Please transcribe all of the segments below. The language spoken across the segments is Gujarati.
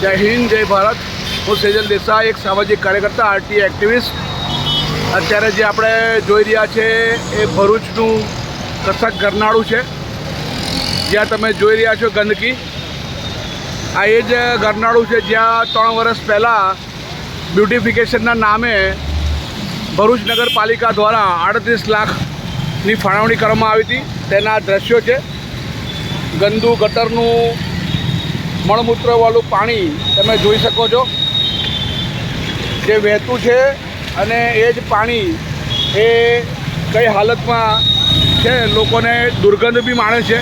જય હિન્દ, જય ભારત. હું સેજલ દેસાઈ, એક સામાજિક કાર્યકર્તા, આરટી એક્ટિવિસ્ટ. અત્યારે જે આપણે જોઈ રહ્યા છે, એ ભરૂચનું કથક ગરનાળું છે. જ્યાં તમે જોઈ રહ્યા છો ગંદકી. આ એ જ ગરનાળું છે, જ્યાં ત્રણ વર્ષ પહેલાં બ્યુટિફિકેશનના નામે ભરૂચ નગરપાલિકા દ્વારા આડત્રીસ લાખની ફાળવણી કરવામાં આવી હતી. તેના દ્રશ્યો છે. ગંદુ ગટરનું મળમૂત્રવાળું પાણી તમે જોઈ શકો છો. જે વહેતું છે અને એ જ પાણી એ કઈ હાલતમાં છે, લોકોને દુર્ગંધ બી માણે છે.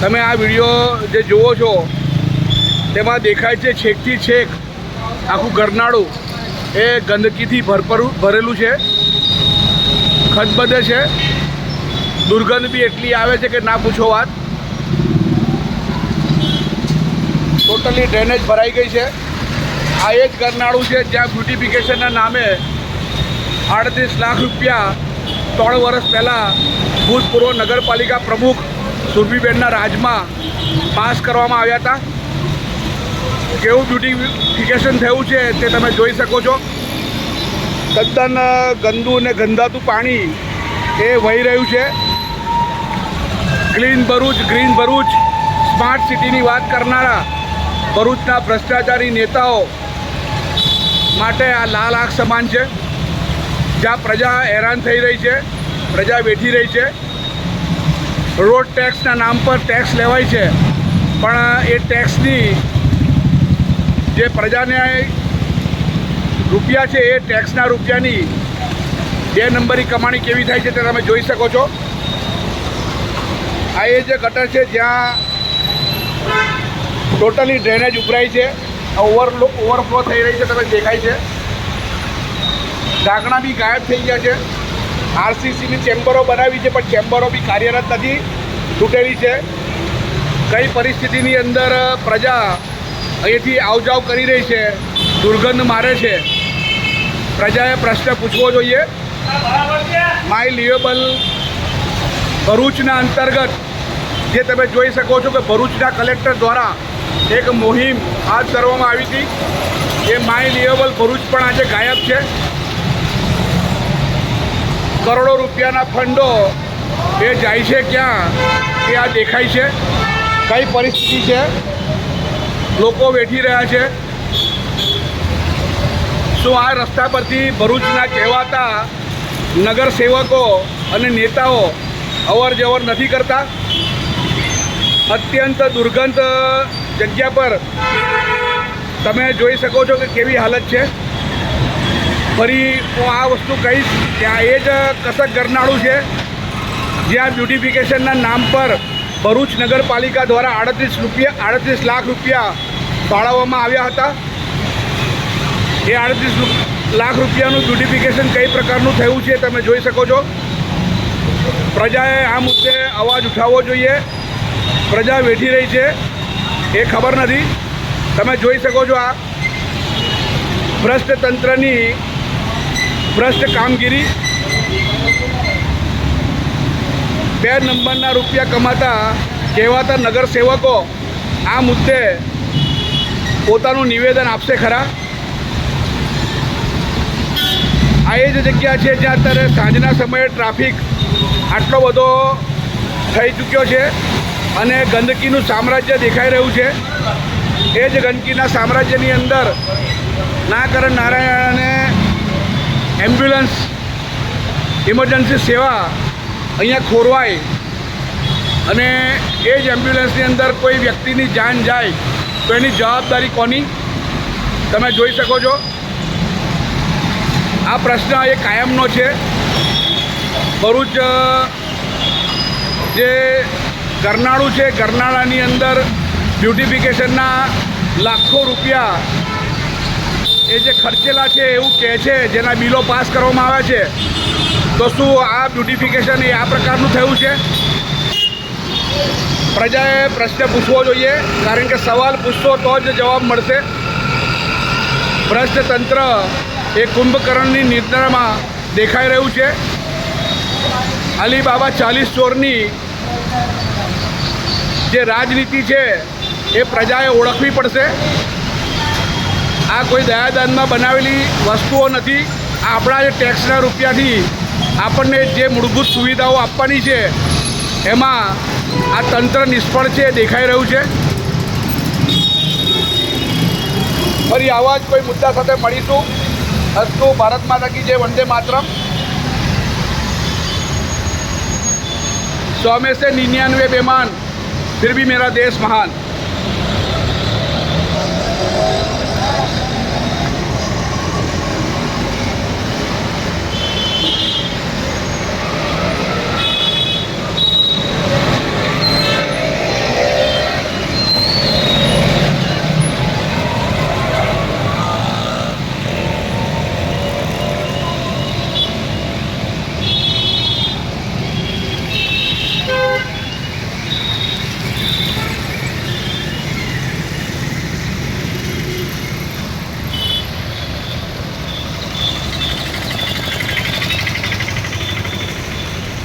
તમે આ વીડિયો જે જુઓ છો, તેમાં દેખાય છે છેકથી છેક આખું ગરનાળું એ ગંદકીથી ભરપરું, ભરેલું છે. ખદબદે છે. દુર્ગંધ બી એટલી આવે છે કે ના પૂછો વાત. ટોટલી ડ્રેનેજ ભરાઈ ગઈ છે. આ એ જ ગરનાળું છે જ્યાં બ્યુટિફિકેશનના નામે આડત્રીસ લાખ રૂપિયા ત્રણ વર્ષ પહેલાં ભૂતપૂર્વ નગરપાલિકા પ્રમુખ સુરભીબેનના રાજમાં પાસ કરવામાં આવ્યા હતા. કેવું બ્યુટિફિકેશન થયું છે તે તમે જોઈ શકો છો. તદ્દન ગંદુ અને ગંદાતું પાણી એ વહી રહ્યું છે. Clean Bharuch, green Bharuch, smart સિટીની વાત કરનારા ભરૂચના ભ્રષ્ટાચારી નેતાઓ માટે આ લાલ આંખ સમાન છે. જ્યાં પ્રજા હેરાન થઈ રહી છે, પ્રજા બેઠી રહી છે. રોડ ટેક્સના નામ પર ટેક્સ લેવાય છે, પણ એ ટેક્સની જે પ્રજાને રૂપિયા છે, એ ટેક્સના રૂપિયાની બે નંબરી કમાણી કેવી થાય છે તે તમે જોઈ શકો છો. આ એ જે ગટર છે, જ્યાં ટોટલી ડ્રેનેજ ઉભરાય છે. ઓવરલો ઓવરફ્લો થઈ રહી છે, તમે દેખાય છે. ઢાંકણા બી ગાયબ થઈ ગયા છે. આરસીસીની ચેમ્બરો બનાવી છે, પણ ચેમ્બરો બી કાર્યરત નથી. તૂટેલી છે. કઈ પરિસ્થિતિની અંદર પ્રજા અહીંથી આવજાવ કરી રહી છે, દુર્ગંધ મારે છે. પ્રજાએ પ્રશ્ન પૂછવો જોઈએ. માય લિવેબલ ભરૂચના અંતર્ગત, જે તમે જોઈ શકો છો કે ભરૂચના કલેક્ટર દ્વારા એક મુહિમ હાથ ધરવામાં આવી હતી. એ માય લિવેબલ ભરૂચ પણ આજે ગાયબ છે. કરોડો રૂપિયાના ફંડો એ જાય છે ક્યાં? એ આ દેખાય છે. કઈ પરિસ્થિતિ છે? લોકો વેઠી રહ્યા છે. શું આ રસ્તા પરથી ભરૂચના કહેવાતા નગરસેવકો અને નેતાઓ અવર જવર નથી કરતા? અત્યંત દુર્ગંધ જગ્યા પર તમે જોઈ શકો છો કે કેવી હાલત છે. ફરી હું આ વસ્તુ કહીશ કે આ એ જ કસક ગરનાળું છે, જ્યાં બ્યુટિફિકેશનના નામ પર ભરૂચ નગરપાલિકા દ્વારા આડત્રીસ રૂપિયા, આડત્રીસ લાખ રૂપિયા ફાળવવામાં આવ્યા હતા. એ આડત્રીસ લાખ રૂપિયાનું બ્યુટિફિકેશન કઈ પ્રકારનું થયું છે તમે જોઈ શકો છો. પ્રજાએ આ મુદ્દે અવાજ ઉઠાવવો જોઈએ. પ્રજા વેઠી રહી છે. એ ખબર નથી. તમે જોઈ શકો છો આ ભ્રષ્ટ તંત્રની ભ્રષ્ટ કામગીરી. બે નંબરના રૂપિયા કમાતા કહેવાતા નગરસેવકો આ મુદ્દે પોતાનું નિવેદન આપશે ખરા? આ એ જ જગ્યા છે જ્યાં અત્યારે સાંજના સમયે ટ્રાફિક આટલો બધો થઈ ચૂક્યો છે. અને ગંદકીનું સામ્રાજ્ય દેખાઈ રહ્યું છે. એ જ ગંદકીના સામ્રાજ્યની અંદર નાકરણ નારાયણ અને એમ્બ્યુલન્સ, ઇમરજન્સી સેવા અહીંયા ખોરવાય અને એ જ એમ્બ્યુલન્સની અંદર કોઈ વ્યક્તિની જાન જાય તો એની જવાબદારી કોની? તમે જોઈ શકો છો. આ પ્રશ્ન એ કાયમનો છે. ભરૂચ જે ગરનાળું છે. ગરનાળાની અંદર બ્યુટિફિકેશનના લાખો રૂપિયા એ જે ખર્ચેલા છે એવું કહે છે, જેના બિલો પાસ કરવામાં આવ્યા છે. તો શું આ બ્યુટિફિકેશન એ આ પ્રકારનું થયું છે? પ્રજાએ પ્રશ્ન પૂછવો જોઈએ, કારણ કે સવાલ પૂછશો તો જ જવાબ મળશે. ભ્રષ્ટ તંત્ર એ કુંભકર્ણની નિદ્રામાં દેખાઈ રહ્યું છે. અલીબાબા ચાલીસ ચોરની જે રાજનીતિ છે, એ પ્રજાએ ઓળખવી પડશે. આ કોઈ દયાદાનમાં બનાવેલી વસ્તુઓ નથી. આપણા જે ટેક્સના રૂપિયાથી આપણને જે મૂળભૂત સુવિધાઓ આપવાની છે, એમાં આ તંત્ર નિષ્ફળ છે દેખાઈ રહ્યું છે. ફરી આવા જ કોઈ મુદ્દા સાથે મળીશું. અસ્તુ ભારત માતા કી જે વંદે માતરમ. સૌ સે નિન્યાનવે બેમાન. फिर भी मेरा देश महान